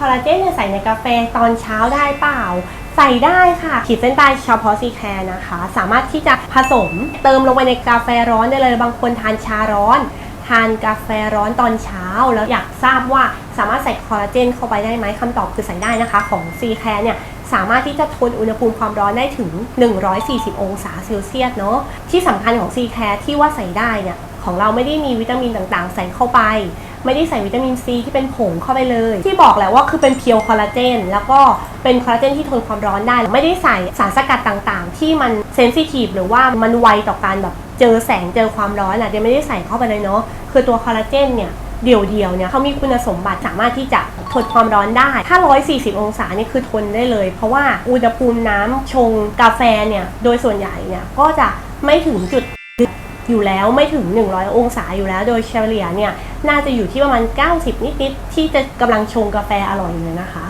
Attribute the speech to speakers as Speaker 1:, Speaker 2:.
Speaker 1: คอลลาเจนเนี่ยใส่ในกาแฟตอนเช้าได้เปล่า ใส่ได้ค่ะ ขีดเส้นใต้เฉพาะซีแคร์นะคะ สามารถที่จะผสมเติมลงไปในกาแฟร้อนได้เลย บางคนทานชาร้อน ทานกาแฟร้อนตอนเช้า แล้วอยากทราบว่าสามารถใส่คอลลาเจนเข้าไปได้ไหมคำตอบคือใส่ได้นะคะ ของซีแคร์เนี่ยสามารถที่จะทนอุณหภูมิความร้อนได้ถึง 140 องศาเซลเซียสเนาะที่สำคัญของซีแคร์ที่ว่าใส่ได้เนี่ย ของเราไม่ได้มีวิตามินต่างๆ ใส่เข้าไป ไม่ได้ใส่วิตามินซีที่เป็นผงเข้าไปเลย ที่บอกแหละว่าคือเป็นเพียวคอลลาเจนแล้วก็เป็นคอลลาเจนที่ทนความร้อนได้ ไม่ได้ใส่สารสกัดต่างๆ ที่มันเซนซิทีฟหรือว่ามันไวต่อการแบบเจอแสงเจอความร้อนอะเดี๋ยวไม่ได้ใส่เข้าไปเลยเนาะคือตัวคอลลาเจนเนี่ยเดี่ยวๆเนี่ยเขามีคุณสมบัติสามารถที่จะทนความร้อนได้ ถ้า 140 องศานี่คือทนได้เลย เพราะว่าอุณหภูมิน้ำชงกาแฟเนี่ย โดยส่วนใหญ่เนี่ย ก็จะไม่ถึงจุด อยู่แล้วไม่ถึง 100 องศาอยู่แล้ว โดยเฉลี่ยเนี่ยน่าจะอยู่ที่ประมาณ 90 นิดๆที่จะกำลังชงกาแฟอร่อยเลยนะคะ